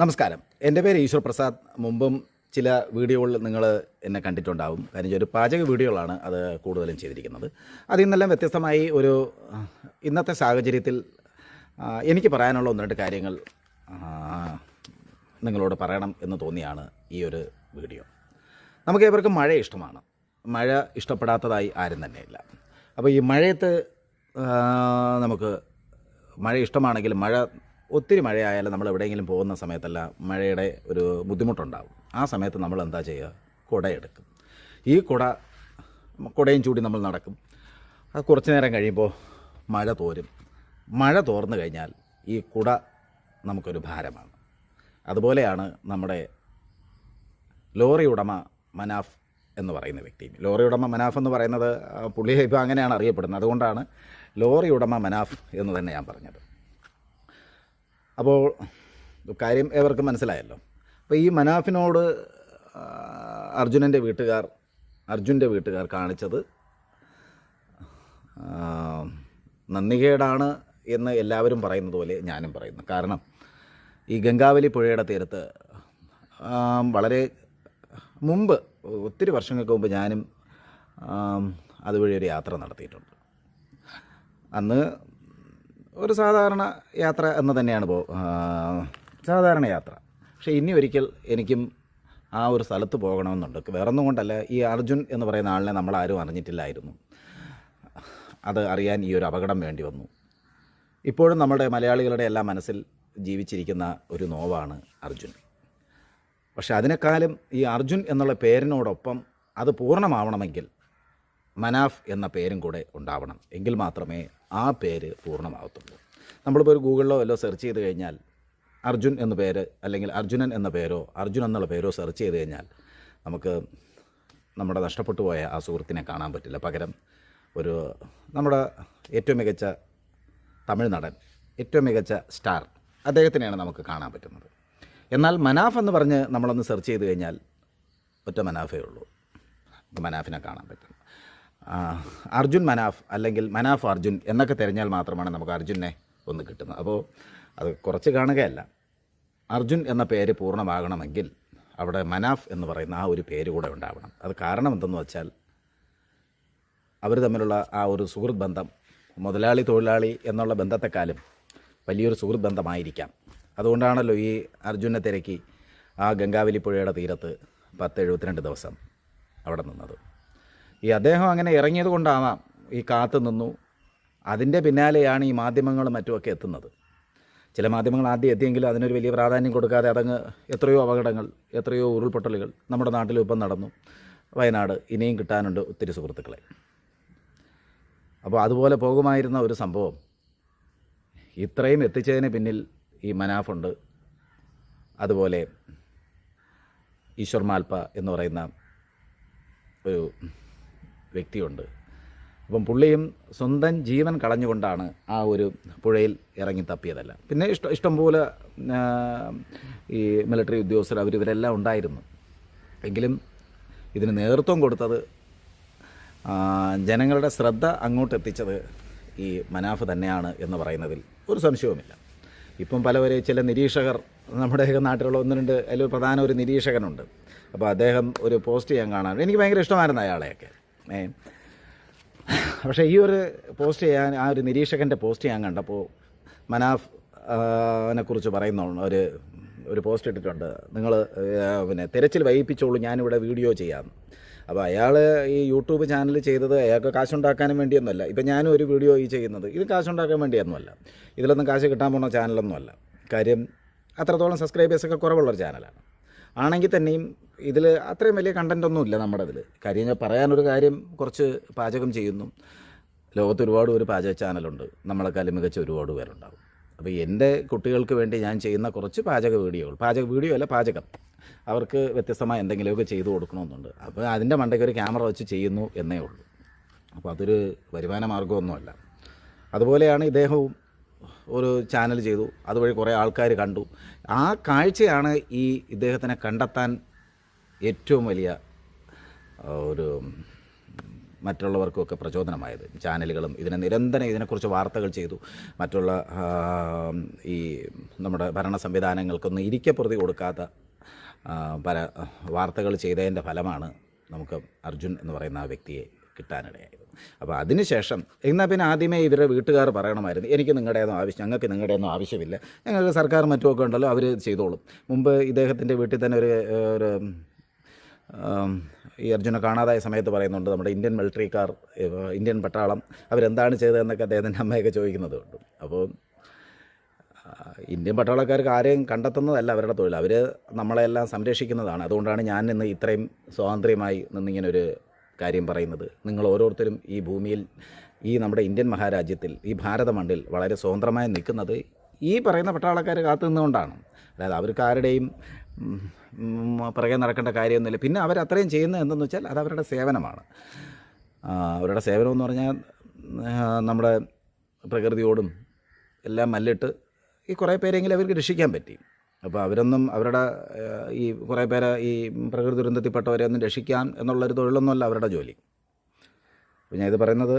നമസ്കാരം. എന്റെ പേര് ഈശ്വർ പ്രസാദ്. മുമ്പും ചില വീഡിയോകളിൽ നിങ്ങൾ എന്നെ കണ്ടിട്ടുണ്ടാവും. കാര്യം ഒരു പാചക വീഡിയോകളാണ് അത് കൂടുതലും ചെയ്തിരിക്കുന്നത്. അതിൽ നിന്നെല്ലാം വ്യത്യസ്തമായി ഒരു ഇന്നത്തെ സാഹചര്യത്തിൽ എനിക്ക് പറയാനുള്ള ഒന്ന് രണ്ട് കാര്യങ്ങൾ നിങ്ങളോട് പറയണം എന്ന് തോന്നിയാണ് ഈ ഒരു വീഡിയോ. നമുക്ക് ഏവർക്കും മഴ ഇഷ്ടമാണ്. മഴ ഇഷ്ടപ്പെടാത്തതായി ആരും തന്നെയില്ല. അപ്പോൾ ഈ മഴയത്ത് നമുക്ക് മഴ ഇഷ്ടമാണെങ്കിൽ മഴ ഒത്തിരി മഴയായാലും നമ്മൾ എവിടെയെങ്കിലും പോകുന്ന സമയത്തല്ല മഴയുടെ ഒരു ബുദ്ധിമുട്ടുണ്ടാവും. ആ സമയത്ത് നമ്മൾ എന്താ ചെയ്യുക? കുടയെടുക്കും ഈ കുട കുടയും ചൂടി നമ്മൾ നടക്കും. അത് കുറച്ച് നേരം കഴിയുമ്പോൾ മഴ തോരും. മഴ തോർന്നു കഴിഞ്ഞാൽ ഈ കുട നമുക്കൊരു ഭാരമാണ്. അതുപോലെയാണ് നമ്മുടെ ലോറി ഉടമ മനാഫ് എന്ന് പറയുന്ന വ്യക്തി. ലോറി ഉടമ മനാഫ് എന്ന് പറയുന്നത് പുള്ളിയെ പുള്ളി ഇപ്പോൾ അങ്ങനെയാണ് അറിയപ്പെടുന്നത്. അതുകൊണ്ടാണ് ലോറി ഉടമ മനാഫ് എന്ന് തന്നെ ഞാൻ പറഞ്ഞത്. അപ്പോൾ കാര്യം ഏവർക്കും മനസ്സിലായല്ലോ. അപ്പോൾ ഈ മനാഫിനോട് അർജുനന്റെ വീട്ടുകാർ അർജുന്റെ വീട്ടുകാർ കാണിച്ചത് നന്ദികേടാണ് എന്ന് എല്ലാവരും പറയുന്നത് പോലെ ഞാനും പറയുന്നു. കാരണം ഈ ഗംഗാവലി പുഴയുടെ തീരത്ത് വളരെ മുമ്പ് ഒത്തിരി വർഷങ്ങൾക്ക് മുമ്പ് ഞാനും അതുവഴി ഒരു യാത്ര നടത്തിയിട്ടുണ്ട്. അന്ന് ഒരു സാധാരണ യാത്ര എന്ന് തന്നെയാണ് പോ സാധാരണ യാത്ര. പക്ഷേ ഇനി ഒരിക്കൽ എനിക്കും ആ ഒരു സ്ഥലത്ത് പോകണമെന്നുണ്ട്. വേറൊന്നും കൊണ്ടല്ല ഈ അർജുൻ എന്ന് പറയുന്ന ആളിനെ നമ്മൾ ആരും അറിഞ്ഞിട്ടില്ലായിരുന്നു. അത് അറിയാൻ ഈ ഒരു അപകടം വേണ്ടി വന്നു. ഇപ്പോഴും നമ്മുടെ മലയാളികളുടെ എല്ലാ മനസ്സിൽ ജീവിച്ചിരിക്കുന്ന ഒരു നോവാണ് അർജുൻ. പക്ഷേ അതിനേക്കാളും ഈ അർജുൻ എന്നുള്ള പേരിനോടൊപ്പം അത് പൂർണമാവണമെങ്കിൽ മനാഫ് എന്ന പേരും കൂടെ ഉണ്ടാവണം. എങ്കിൽ മാത്രമേ ആ പേര് പൂർണമാകത്തുള്ളൂ. നമ്മളിപ്പോൾ ഒരു ഗൂഗിളിലോ വല്ലോ സെർച്ച് ചെയ്ത് കഴിഞ്ഞാൽ അർജുൻ എന്ന പേര് അല്ലെങ്കിൽ അർജുനൻ എന്ന പേരോ അർജുൻ എന്നുള്ള പേരോ സെർച്ച് ചെയ്ത് കഴിഞ്ഞാൽ നമുക്ക് നമ്മുടെ നഷ്ടപ്പെട്ടു പോയ ആ സുഹൃത്തിനെ കാണാൻ പറ്റില്ല. പകരം ഒരു നമ്മുടെ ഏറ്റവും മികച്ച തമിഴ് നടൻ ഏറ്റവും മികച്ച സ്റ്റാർ അദ്ദേഹത്തിനെയാണ് നമുക്ക് കാണാൻ പറ്റുന്നത്. എന്നാൽ മനാഫ് എന്ന് പറഞ്ഞ് നമ്മളൊന്ന് സെർച്ച് ചെയ്ത് കഴിഞ്ഞാൽ ഒറ്റ മനാഫേ ഉള്ളൂ. മനാഫിനെ കാണാൻ പറ്റും. അർജുൻ മനാഫ് അല്ലെങ്കിൽ മനാഫ് അർജുൻ എന്നൊക്കെ തിരഞ്ഞാൽ മാത്രമാണ് നമുക്ക് അർജുനെ ഒന്ന് കിട്ടുന്നത്. അപ്പോൾ അത് കുറച്ച് കാണുകയല്ല. അർജുൻ എന്ന പേര് പൂർണമാകണമെങ്കിൽ അവിടെ മനാഫ് എന്ന് പറയുന്ന ആ ഒരു പേര് കൂടെ ഉണ്ടാവണം. അത് കാരണം എന്തെന്ന് വെച്ചാൽ അവർ തമ്മിലുള്ള ആ ഒരു സുഹൃത്ത് ബന്ധം മുതലാളി തൊഴിലാളി എന്നുള്ള ബന്ധത്തെക്കാളും വലിയൊരു സുഹൃത്ത് ബന്ധമായിരിക്കാം. അതുകൊണ്ടാണല്ലോ ഈ അർജുനെ തിരക്കി ആ ഗംഗാവലി പുഴയുടെ തീരത്ത് പത്ത് എഴുപത്തിരണ്ട് ദിവസം അവിടെ നിന്നത്. ഈ അദ്ദേഹം അങ്ങനെ ഇറങ്ങിയത് കൊണ്ടാവാം ഈ കാത്തു നിന്നു. അതിന്റെ പിന്നാലെയാണ് ഈ മാധ്യമങ്ങളും മറ്റുമൊക്കെ എത്തുന്നത്. ചില മാധ്യമങ്ങൾ ആദ്യം എത്തിയെങ്കിലും അതിനൊരു വലിയ പ്രാധാന്യം കൊടുക്കാതെ അതങ്ങ് എത്രയോ അപകടങ്ങൾ എത്രയോ ഉരുൾപൊട്ടലുകൾ നമ്മുടെ നാട്ടിലും ഇപ്പം നടന്നു. വയനാട് ഇനിയും കിട്ടാനുണ്ട് ഒത്തിരി സുഹൃത്തുക്കളെ. അപ്പോൾ അതുപോലെ പോകുമായിരുന്ന ഒരു സംഭവം. ഇത്രയും എത്തിച്ചതിന് പിന്നിൽ ഈ മനാഫുണ്ട് അതുപോലെ ഈശ്വർ മാൽപ്പ എന്ന് പറയുന്ന ഒരു വ്യക്തിയുണ്ട്. അപ്പം പുള്ളിയും സ്വന്തം ജീവൻ കളഞ്ഞുകൊണ്ടാണ് ആ ഒരു പുഴയിൽ ഇറങ്ങി തപ്പിയതല്ല. പിന്നെ ഇഷ്ടം ഇഷ്ടംപോലെ ഈ മിലിറ്ററി ഉദ്യോഗസ്ഥർ അവർ ഇവരെല്ലാം ഉണ്ടായിരുന്നു. എങ്കിലും ഇതിന് നേതൃത്വം കൊടുത്തത് ജനങ്ങളുടെ ശ്രദ്ധ അങ്ങോട്ട് എത്തിച്ചത് ഈ മനാഫ് തന്നെയാണ് എന്ന് പറയുന്നതിൽ ഒരു സംശയവുമില്ല. ഇപ്പം പലവരെ ചില നിരീക്ഷകർ നമ്മുടെയൊക്കെ നാട്ടിലുള്ള ഒന്ന് രണ്ട് അതിൽ പ്രധാന ഒരു നിരീക്ഷകനുണ്ട്. അപ്പോൾ അദ്ദേഹം ഒരു പോസ്റ്റ് ചെയ്യാൻ കാണാൻ എനിക്ക് ഭയങ്കര ഇഷ്ടമായിരുന്നു അയാളെയൊക്കെ. പക്ഷേ ഈ ഒരു പോസ്റ്റ് ചെയ്യാൻ ആ ഒരു നിരീക്ഷകന്റെ പോസ്റ്റ് ഞാൻ കണ്ടപ്പോൾ മനാഫ് കുറിച്ച് പറയുന്ന ഒരു ഒരു പോസ്റ്റ് ഇട്ടിട്ടുണ്ട്. നിങ്ങൾ പിന്നെ തിരച്ചിൽ വൈകിപ്പിച്ചോളൂ ഞാനിവിടെ വീഡിയോ ചെയ്യാം. അപ്പോൾ അയാൾ ഈ യൂട്യൂബ് ചാനൽ ചെയ്തത് അയാൾക്ക് കാശുണ്ടാക്കാനും വേണ്ടിയൊന്നുമല്ല. ഇപ്പം ഞാനും ഒരു വീഡിയോ ഈ ചെയ്യുന്നത്. ഇത് കാശുണ്ടാക്കാൻ വേണ്ടിയൊന്നുമല്ല. ഇതിലൊന്നും കാശ് കിട്ടാൻ പോകുന്ന ചാനലൊന്നുമല്ല. കാര്യം അത്രത്തോളം സബ്സ്ക്രൈബേഴ്സൊക്കെ കുറവുള്ളൊരു ചാനലാണ്. ആണെങ്കിൽ തന്നെയും ഇതിൽ അത്രയും വലിയ കണ്ടന്റ് ഒന്നും ഇല്ല നമ്മുടെ ഇതിൽ കാര്യം ഞാൻ പറയാനൊരു കാര്യം കുറച്ച് പാചകം ചെയ്യുന്നു. ലോകത്ത് ഒരുപാട് ഒരു പാചക ചാനലുണ്ട് നമ്മളെക്കാളും മികച്ച ഒരുപാട് പേരുണ്ടാവും. അപ്പോൾ എന്റെ കുട്ടികൾക്ക് വേണ്ടി ഞാൻ ചെയ്യുന്ന കുറച്ച് പാചക വീഡിയോകൾ. പാചക വീഡിയോ അല്ല പാചകം. അവർക്ക് വ്യത്യസ്തമായ എന്തെങ്കിലുമൊക്കെ ചെയ്തു കൊടുക്കണമെന്നുണ്ട്. അപ്പോൾ അതിന്റെ മണ്ടയ്ക്ക് ഒരു ക്യാമറ വെച്ച് ചെയ്യുന്നു എന്നേ ഉള്ളൂ. അപ്പോൾ അതൊരു വരുമാന മാർഗമൊന്നുമല്ല. അതുപോലെയാണ് ഇദ്ദേഹവും ഒരു ചാനൽ ചെയ്തു. അതുവഴി കുറേ ആൾക്കാർ കണ്ടു. ആ കാഴ്ചയാണ് ഈ ഇദ്ദേഹത്തിനെ കണ്ടെത്താൻ ഏറ്റവും വലിയ ഒരു മറ്റുള്ളവർക്കുമൊക്കെ പ്രചോദനമായത്. ചാനലുകളും ഇതിനെ നിരന്തരം ഇതിനെക്കുറിച്ച് വാർത്തകൾ ചെയ്തു. മറ്റുള്ള ഈ നമ്മുടെ ഭരണ സംവിധാനങ്ങൾക്കൊന്നും ഇരിക്കപ്രതി കൊടുക്കാത്ത പല വാർത്തകൾ ചെയ്തതിന്റെ ഫലമാണ് നമുക്ക് അർജുൻ എന്ന് പറയുന്ന ആ വ്യക്തിയെ കിട്ടാനിടയായത് അപ്പോൾ അതിനുശേഷം എന്നാൽ പിന്നെ ആദ്യമേ ഇവരുടെ വീട്ടുകാർ പറയണമായിരുന്നു എനിക്ക് നിങ്ങളുടെയൊന്നും ആവശ്യം ഞങ്ങൾക്ക് നിങ്ങളുടെയൊന്നും ആവശ്യമില്ല. ഞങ്ങൾക്ക് സർക്കാർ മറ്റുമൊക്കെ ഉണ്ടല്ലോ അവർ ചെയ്തോളും. മുമ്പ് ഇദ്ദേഹത്തിന്റെ വീട്ടിൽ തന്നെ ഒരു ഒരു ഈ അർജുന കാണാതായ സമയത്ത് പറയുന്നുണ്ട് നമ്മുടെ ഇന്ത്യൻ മിലിറ്ററിക്കാർ കാർ ഇന്ത്യൻ പട്ടാളം അവരെന്താണ് ചെയ്തതെന്നൊക്കെ അദ്ദേഹത്തിന്റെ അമ്മയൊക്കെ ചോദിക്കുന്നത് കൊണ്ട്. അപ്പോൾ ഇന്ത്യൻ പട്ടാളക്കാർക്ക് ആരെയും കണ്ടെത്തുന്നതല്ല അവരുടെ തൊഴിൽ അവർ നമ്മളെല്ലാം സംരക്ഷിക്കുന്നതാണ്. അതുകൊണ്ടാണ് ഞാൻ ഇന്ന് ഇത്രയും സ്വാതന്ത്ര്യമായി നിന്നിങ്ങനെ ഒരു കാര്യം പറയുന്നത്. നിങ്ങൾ ഓരോരുത്തരും ഈ ഭൂമിയിൽ ഈ നമ്മുടെ ഇന്ത്യൻ മഹാരാജ്യത്തിൽ ഈ ഭാരത മണ്ണിൽ വളരെ സ്വതന്ത്രമായി നിൽക്കുന്നത് ഈ പറയുന്ന പട്ടാളക്കാർ കാത്തു നിന്നുകൊണ്ടാണ്. അതായത് അവർക്ക് ആരുടെയും പുറകെ നടക്കേണ്ട കാര്യമൊന്നുമില്ല. പിന്നെ അവർ അത്രയും ചെയ്യുന്നത് എന്തെന്ന് വെച്ചാൽ അത് അവരുടെ സേവനമാണ്. അവരുടെ സേവനം എന്ന് പറഞ്ഞാൽ നമ്മുടെ പ്രകൃതിയോടും എല്ലാം മല്ലിട്ട് ഈ കുറേ പേരെങ്കിലും അവർക്ക് രക്ഷിക്കാൻ പറ്റി. അപ്പോൾ അവരൊന്നും അവരുടെ ഈ കുറേ പേരെ ഈ പ്രകൃതി ദുരന്തത്തിൽപ്പെട്ടവരെ ഒന്നും രക്ഷിക്കാൻ എന്നുള്ളൊരു തൊഴിലൊന്നുമല്ല അവരുടെ ജോലി. അപ്പോൾ ഞാൻ ഇത് പറയുന്നത്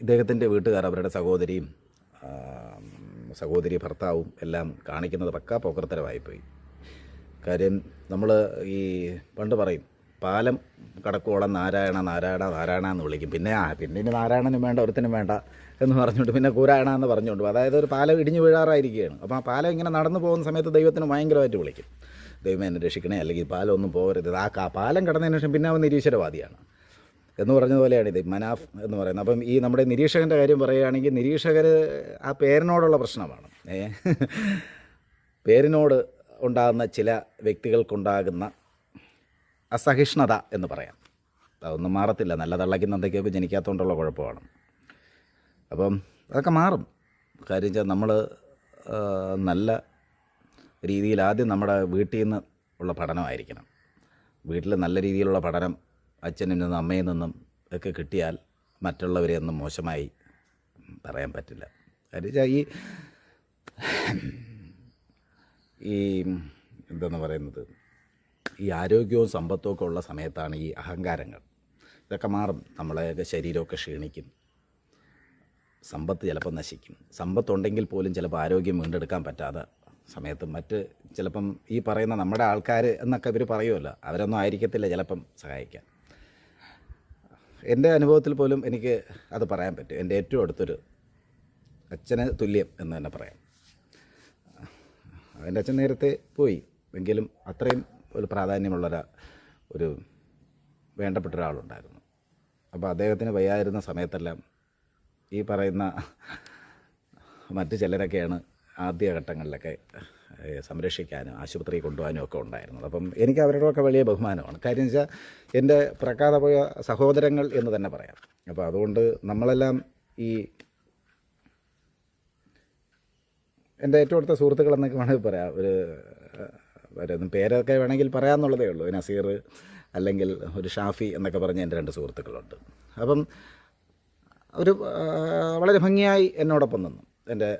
ഇദ്ദേഹത്തിന്റെ വീട്ടുകാർ അവരുടെ സഹോദരിയും സഹോദരി ഭർത്താവും എല്ലാം കാണിക്കുന്നത് പക്കാ പോക്കർത്തരമായിപ്പോയി കാര്യം നമ്മൾ ഈ പണ്ട് പറയും പാലം കടക്കോളം നാരായണ നാരായണ നാരായണ എന്ന് വിളിക്കും. പിന്നെ ആ പിന്നെ ഇനി നാരായണനും വേണ്ട ഒരുത്തിനും വേണ്ട എന്ന് പറഞ്ഞുകൊണ്ട് പിന്നെ കൂരായണ എന്ന് പറഞ്ഞുകൊണ്ട് അതായത് ഒരു പാലം ഇടിഞ്ഞു വീഴാറായിരിക്കുകയാണ്. അപ്പോൾ ആ പാലം ഇങ്ങനെ നടന്നു പോകുന്ന സമയത്ത് ദൈവത്തിന് ഭയങ്കരമായിട്ട് വിളിക്കും. ദൈവം എന്നെ രക്ഷിക്കണേ അല്ലെങ്കിൽ പാലം ഒന്നും പോകരുത്. ആ പാലം കടന്നതിന് ശേഷം പിന്നെ അവൻ നിരീശ്വരവാദിയാണ്. എന്ന് പറഞ്ഞതുപോലെയാണ് ഇത് മനാഫ് എന്ന് പറയുന്നത്. അപ്പം ഈ നമ്മുടെ നിരീക്ഷകന്റെ കാര്യം പറയുകയാണെങ്കിൽ നിരീക്ഷകർ ആ പേരിനോടുള്ള പ്രശ്നമാണ്. പേരിനോട് ഉണ്ടാകുന്ന ചില വ്യക്തികൾക്കുണ്ടാകുന്ന അസഹിഷ്ണുത എന്ന് പറയാം. അതൊന്നും മാറത്തില്ല. നല്ല തള്ളയ്ക്കുന്ന എന്തൊക്കെയൊക്കെ ജനിക്കാത്തതുകൊണ്ടുള്ള കുഴപ്പമാണ്. അപ്പം അതൊക്കെ മാറും. കാര്യം വെച്ചാൽ നമ്മൾ നല്ല രീതിയിൽ ആദ്യം നമ്മുടെ വീട്ടിൽ നിന്ന് ഉള്ള പഠനമായിരിക്കണം. വീട്ടിൽ നല്ല രീതിയിലുള്ള പഠനം അച്ഛനിൽ നിന്നും അമ്മയിൽ നിന്നും ഒക്കെ കിട്ടിയാൽ മറ്റുള്ളവരെ ഒന്നും മോശമായി പറയാൻ പറ്റില്ല. കാര്യം വെച്ചാൽ ഈ ഈ എന്തെന്ന് പറയുന്നത്? ഈ ആരോഗ്യവും സമ്പത്തും ഒക്കെ ഉള്ള സമയത്താണ് ഈ അഹങ്കാരങ്ങൾ. ഇതൊക്കെ മാറും. നമ്മളെയൊക്കെ ശരീരമൊക്കെ ക്ഷീണിക്കും. സമ്പത്ത് ചിലപ്പോൾ നശിക്കും. സമ്പത്തുണ്ടെങ്കിൽ പോലും ചിലപ്പോൾ ആരോഗ്യം വീണ്ടെടുക്കാൻ പറ്റാതെ സമയത്ത് മറ്റ് ചിലപ്പം ഈ പറയുന്ന നമ്മുടെ ആൾക്കാർ എന്നൊക്കെ ഇവർ പറയുമല്ലോ. അവരൊന്നും ആയിരിക്കത്തില്ല ചിലപ്പം സഹായിക്കാൻ. എന്റെ അനുഭവത്തിൽ പോലും എനിക്ക് അത് പറയാൻ പറ്റും. എന്റെ ഏറ്റവും അടുത്തൊരു അച്ഛന് തുല്യം എന്ന് തന്നെ പറയാം. എന്റെ അച്ഛൻ നേരത്തെ പോയി. എങ്കിലും അത്രയും ഒരു പ്രാധാന്യമുള്ള ഒരു വേണ്ടപ്പെട്ട ഒരാളുണ്ടായിരുന്നു അപ്പോൾ അദ്ദേഹത്തിന് വയ്യായിരുന്ന സമയത്തെല്ലാം ഈ പറയുന്ന മറ്റ് ചിലരൊക്കെയാണ് ആദ്യഘട്ടങ്ങളിലൊക്കെ സംരക്ഷിക്കാനും ആശുപത്രിയിൽ കൊണ്ടുപോകാനും ഒക്കെ ഉണ്ടായിരുന്നത്. അപ്പം എനിക്ക് അവരോടൊക്കെ വലിയ ബഹുമാനമാണ്. കാര്യം വെച്ചാൽ എന്റെ പ്രക്കാതെ പോയ സഹോദരങ്ങൾ എന്ന് തന്നെ പറയാം. അപ്പോൾ അതുകൊണ്ട് നമ്മളെല്ലാം ഈ എന്റെ ഏറ്റവും അടുത്ത സുഹൃത്തുക്കൾ എന്നൊക്കെ വേണമെങ്കിൽ പറയാം. ഒരു ഏഹ്, പേരൊക്കെ വേണമെങ്കിൽ പറയാമെന്നുള്ളതേ ഉള്ളൂ. നസീർ അല്ലെങ്കിൽ ഒരു ഷാഫി എന്നൊക്കെ പറഞ്ഞ എന്റെ രണ്ട് സുഹൃത്തുക്കളുണ്ട്. അപ്പം ഒരു വളരെ ഭംഗിയായി എന്നോടൊപ്പം നിന്നു. എന്റെ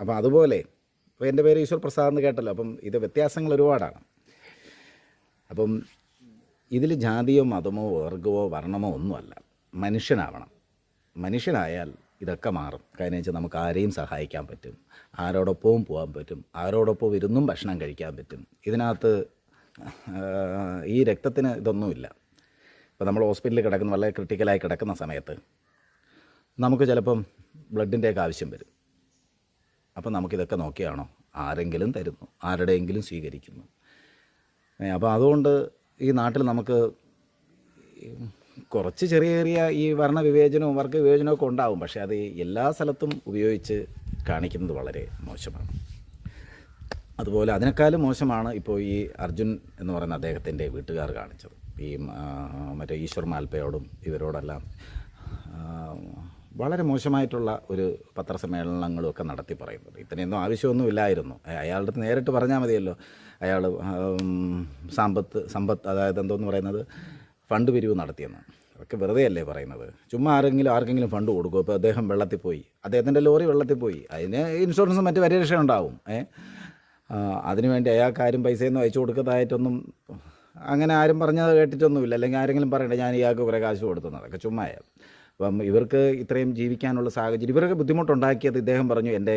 അപ്പം അതുപോലെ ഇപ്പോൾ എന്റെ പേര് ഈശ്വർ പ്രസാദ് എന്ന് കേട്ടല്ലോ. അപ്പം ഇത് വ്യത്യാസങ്ങൾ ഒരുപാടാണ്. അപ്പം ഇതിൽ ജാതിയോ മതമോ വർഗമോ വർണമോ ഒന്നുമല്ല. മനുഷ്യനാവണം. മനുഷ്യനായാൽ ഇതൊക്കെ മാറും. കാരണം വെച്ചാൽ നമുക്ക് ആരെയും സഹായിക്കാൻ പറ്റും. ആരോടൊപ്പവും പോകാൻ പറ്റും. ആരോടൊപ്പം ഇരുന്നും ഭക്ഷണം കഴിക്കാൻ പറ്റും. ഇതിനകത്ത് ഈ രക്തത്തിന് ഇതൊന്നുമില്ല. ഇപ്പോൾ നമ്മൾ ഹോസ്പിറ്റലിൽ കിടക്കുന്ന വളരെ ക്രിട്ടിക്കലായി കിടക്കുന്ന സമയത്ത് നമുക്ക് ചിലപ്പം ബ്ലഡിന്റെയൊക്കെ ആവശ്യം വരും. അപ്പം നമുക്കിതൊക്കെ നോക്കിയാണോ? ആരെങ്കിലും തരുന്നു. ആരുടെയെങ്കിലും സ്വീകരിക്കുന്നു. അപ്പോൾ അതുകൊണ്ട് ഈ നാട്ടിൽ നമുക്ക് കുറച്ച് ചെറിയ ചെറിയ ഈ വർണ വിവേചനവും വർഗ വിവേചനവും ഒക്കെ ഉണ്ടാവും. പക്ഷേ അത് എല്ലാ സ്ഥലത്തും ഉപയോഗിച്ച് കാണിക്കുന്നത് വളരെ മോശമാണ്. അതുപോലെ അതിനേക്കാളും മോശമാണ് ഇപ്പോൾ ഈ അർജുൻ എന്ന് പറയുന്ന അദ്ദേഹത്തിന്റെ വീട്ടുകാർ കാണിച്ചത്. ഈ മറ്റേ ഈശ്വർ മാൽപ്പയോടും ഇവരോടെല്ലാം വളരെ മോശമായിട്ടുള്ള ഒരു പത്രസമ്മേളനങ്ങളും ഒക്കെ നടത്തി പറയുന്നത്. ഇത്രയൊന്നും ആവശ്യമൊന്നും ഇല്ലായിരുന്നു അയാളുടെ നേരിട്ട് പറഞ്ഞാൽ മതിയല്ലോ. അയാൾ സമ്പത്ത് സമ്പത്ത് അതായത് എന്തോന്ന് പറയുന്നത്? ഫണ്ട് പിരിവ് നടത്തിയെന്ന് അതൊക്കെ വെറുതെ അല്ലേ പറയുന്നത്? ചുമ്മാ ആരെങ്കിലും ആർക്കെങ്കിലും ഫണ്ട് കൊടുക്കും. ഇപ്പോൾ അദ്ദേഹം വെള്ളത്തിൽ പോയി. അദ്ദേഹത്തിന്റെ ലോറി വെള്ളത്തിൽ പോയി. അതിന് ഇൻഷുറൻസും മറ്റ് പരിരക്ഷ ഉണ്ടാവും. ഏ? അതിന് അതിനുവേണ്ടി അയാൾക്ക് ആരും പൈസയൊന്നും അയച്ചു കൊടുക്കുന്നതായിട്ടൊന്നും അങ്ങനെ ആരും പറഞ്ഞത് കേട്ടിട്ടൊന്നുമില്ല. അല്ലെങ്കിൽ ആരെങ്കിലും പറയണ്ട ഞാൻ ഇയാൾക്ക് കുറേ കാശ് കൊടുത്തു. അതൊക്കെ അപ്പം ഇവർക്ക് ഇത്രയും ജീവിക്കാനുള്ള സാഹചര്യം ഇവർക്ക് ബുദ്ധിമുട്ടുണ്ടാക്കിയത് ഇദ്ദേഹം പറഞ്ഞു എന്റെ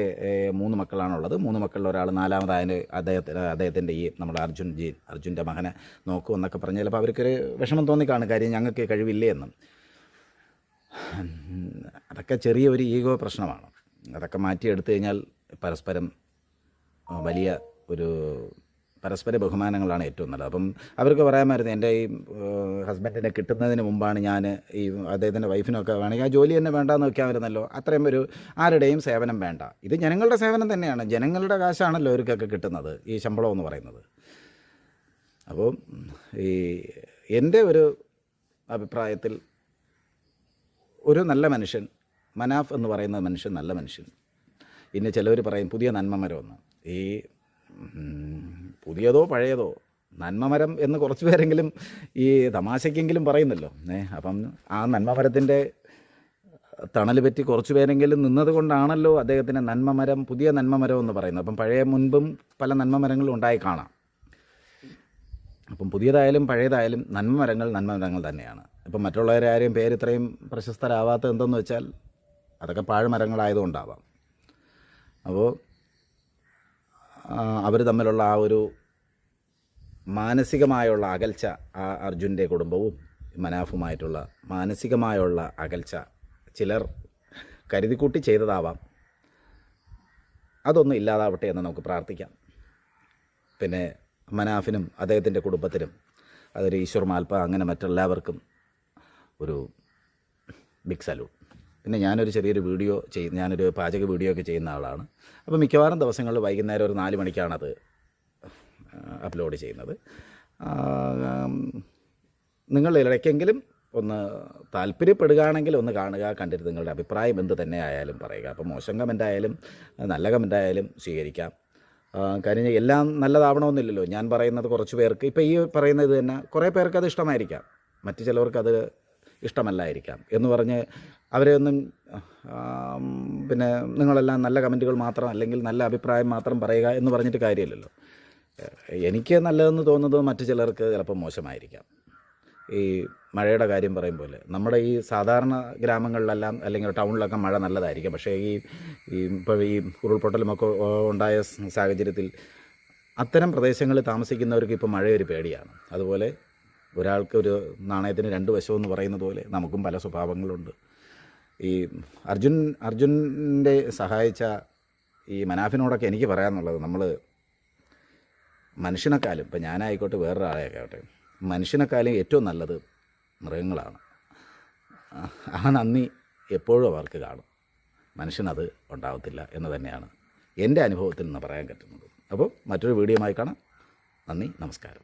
മൂന്ന് മക്കളാണുള്ളത്. മൂന്ന് മക്കളിൽ ഒരാൾ നാലാമതായ അദ്ദേഹത്തിന് അദ്ദേഹത്തിന്റെ ഈ നമ്മുടെ അർജുൻ ജി അർജുന്റെ മകനെ നോക്കൂ എന്നൊക്കെ പറഞ്ഞ് ചിലപ്പോൾ അവർക്കൊരു വിഷമം തോന്നിക്കാണ് കാര്യം ഞങ്ങൾക്ക് കഴിവില്ലേ എന്നും. അതൊക്കെ ചെറിയൊരു ഈഗോ പ്രശ്നമാണ്. അതൊക്കെ മാറ്റിയെടുത്തു കഴിഞ്ഞാൽ പരസ്പരം വലിയ ഒരു പരസ്പര ബഹുമാനങ്ങളാണ് ഏറ്റവും നല്ലത്. അപ്പം അവർക്ക് പറയാമായിരുന്നു എന്റെ ഈ ഹസ്ബൻഡിനെ കിട്ടുന്നതിന് മുമ്പാണ് ഞാൻ ഈ അദ്ദേഹത്തിന്റെ വൈഫിനൊക്കെ വേണമെങ്കിൽ ആ ജോലി തന്നെ വേണ്ടാന്ന് വെക്കാമായിരുന്നല്ലോ അത്രയും ഒരു ആരുടെയും സേവനം വേണ്ട. ഇത് ജനങ്ങളുടെ സേവനം തന്നെയാണ്. ജനങ്ങളുടെ കാശാണല്ലോ അവർക്കൊക്കെ കിട്ടുന്നത് ഈ ശമ്പളം എന്ന് പറയുന്നത്. അപ്പോൾ ഈ എന്റെ ഒരു അഭിപ്രായത്തിൽ ഒരു നല്ല മനുഷ്യൻ മനാഫ് എന്ന് പറയുന്ന മനുഷ്യൻ നല്ല മനുഷ്യൻ. പിന്നെ ചിലവർ പറയും പുതിയ നന്മമരമെന്ന്. ഈ പുതിയതോ പഴയതോ. നന്മമരം എന്ന് കുറച്ച് പേരെങ്കിലും ഈ തമാശയ്ക്കെങ്കിലും പറയുന്നല്ലോ. ഏ അപ്പം ആ നന്മമരത്തിന്റെ തണൽ പറ്റി കുറച്ച് പേരെങ്കിലും നിന്നത് കൊണ്ടാണല്ലോ അദ്ദേഹത്തിന് നന്മമരം പുതിയ നന്മമരം എന്ന് പറയുന്നത്. അപ്പം പഴയ മുൻപും പല നന്മമരങ്ങളും ഉണ്ടായി കാണാം. അപ്പം പുതിയതായാലും പഴയതായാലും നന്മമരങ്ങൾ നന്മമരങ്ങൾ തന്നെയാണ്. ഇപ്പം മറ്റുള്ളവരെ ആരെയും പേര് ഇത്രയും പ്രശസ്തരാവാത്തത് എന്തെന്ന് വെച്ചാൽ അതൊക്കെ പാഴ്മരങ്ങളായതുകൊണ്ടാവാം. അപ്പോൾ അവർ തമ്മിലുള്ള ആ ഒരു മാനസികമായുള്ള അകൽച്ച ആ അർജുന്റെ കുടുംബവും മനാഫുമായിട്ടുള്ള മാനസികമായുള്ള അകൽച്ച ചിലർ കരുതിക്കൂട്ടി ചെയ്തതാവാം. അതൊന്നും ഇല്ലാതാവട്ടെ എന്ന് നമുക്ക് പ്രാർത്ഥിക്കാം. പിന്നെ മനാഫിനും അദ്ദേഹത്തിന്റെ കുടുംബത്തിനും അതൊരു ഈശ്വർ മാൽപ്പ അങ്ങനെ മറ്റെല്ലാവർക്കും ഒരു ബിഗ് സല്യൂട്ട്. പിന്നെ ഞാനൊരു ചെറിയൊരു വീഡിയോ ചെയ് ഞാനൊരു പാചക വീഡിയോ ഒക്കെ ചെയ്യുന്ന ആളാണ്. അപ്പോൾ മിക്കവാറും ദിവസങ്ങളിൽ വൈകുന്നേരം ഒരു നാല് മണിക്കാണത് അപ്ലോഡ് ചെയ്യുന്നത്. നിങ്ങൾ ഇടയ്ക്കെങ്കിലും ഒന്ന് താല്പര്യപ്പെടുകയാണെങ്കിൽ ഒന്ന് കാണുക കണ്ടിട്ട് നിങ്ങളുടെ അഭിപ്രായം എന്ത് തന്നെ ആയാലും പറയുക. അപ്പോൾ മോശം കമന്റ് ആയാലും നല്ല കമന്റ് ആയാലും സ്വീകരിക്കാം. കാര്യം എല്ലാം നല്ലതാവണമെന്നില്ലല്ലോ. ഞാൻ പറയുന്നത് കുറച്ച് പേർക്ക് ഇപ്പോൾ ഈ പറയുന്നത് തന്നെ കുറേ പേർക്ക് അത് ഇഷ്ടമായിരിക്കാം. മറ്റു ചിലവർക്ക് അത് ഇഷ്ടമല്ലായിരിക്കാം എന്ന് പറഞ്ഞ് അവരെ ഒന്നും പിന്നെ നിങ്ങളെല്ലാം നല്ല കമന്റുകൾ മാത്രം അല്ലെങ്കിൽ നല്ല അഭിപ്രായം മാത്രം പറയുക എന്ന് പറഞ്ഞിട്ട് കാര്യമില്ലല്ലോ. എനിക്ക് നല്ലതെന്ന് തോന്നുന്നത് മറ്റു ചിലർക്ക് ചിലപ്പോൾ മോശമായിരിക്കാം. ഈ മഴയുടെ കാര്യം പറയും പോലെ നമ്മുടെ ഈ സാധാരണ ഗ്രാമങ്ങളിലെല്ലാം അല്ലെങ്കിൽ ടൗണിലൊക്കെ മഴ നല്ലതായിരിക്കും. പക്ഷേ ഈ ഇപ്പോൾ ഈ ഉരുൾപൊട്ടലുമൊക്കെ ഉണ്ടായ സാഹചര്യത്തിൽ അത്തരം പ്രദേശങ്ങളിൽ താമസിക്കുന്നവർക്ക് ഇപ്പോൾ മഴയൊരു പേടിയാണ്. അതുപോലെ ഒരാൾക്ക് ഒരു നാണയത്തിന് രണ്ട് വശമെന്ന് പറയുന്നത് പോലെ നമുക്കും പല സ്വഭാവങ്ങളുണ്ട്. ഈ അർജുൻ അർജുന്റെ സഹായിച്ച ഈ മനാഫിനോടൊക്കെ എനിക്ക് പറയാമെന്നുള്ളത് നമ്മൾ മനുഷ്യനെക്കാളും ഇപ്പം ഞാനായിക്കോട്ടെ വേറൊരാളെയൊക്കെ മനുഷ്യനെക്കാലും ഏറ്റവും നല്ലത് മൃഗങ്ങളാണ്. ആ നന്ദി എപ്പോഴും അവർക്ക് കാണും. മനുഷ്യനത് ഉണ്ടാവത്തില്ല എന്ന് തന്നെയാണ് എന്റെ അനുഭവത്തിൽ നിന്ന് പറയാൻ പറ്റുന്നത്. അപ്പോൾ മറ്റൊരു വീഡിയോയുമായി കാണാം. നന്ദി നമസ്കാരം.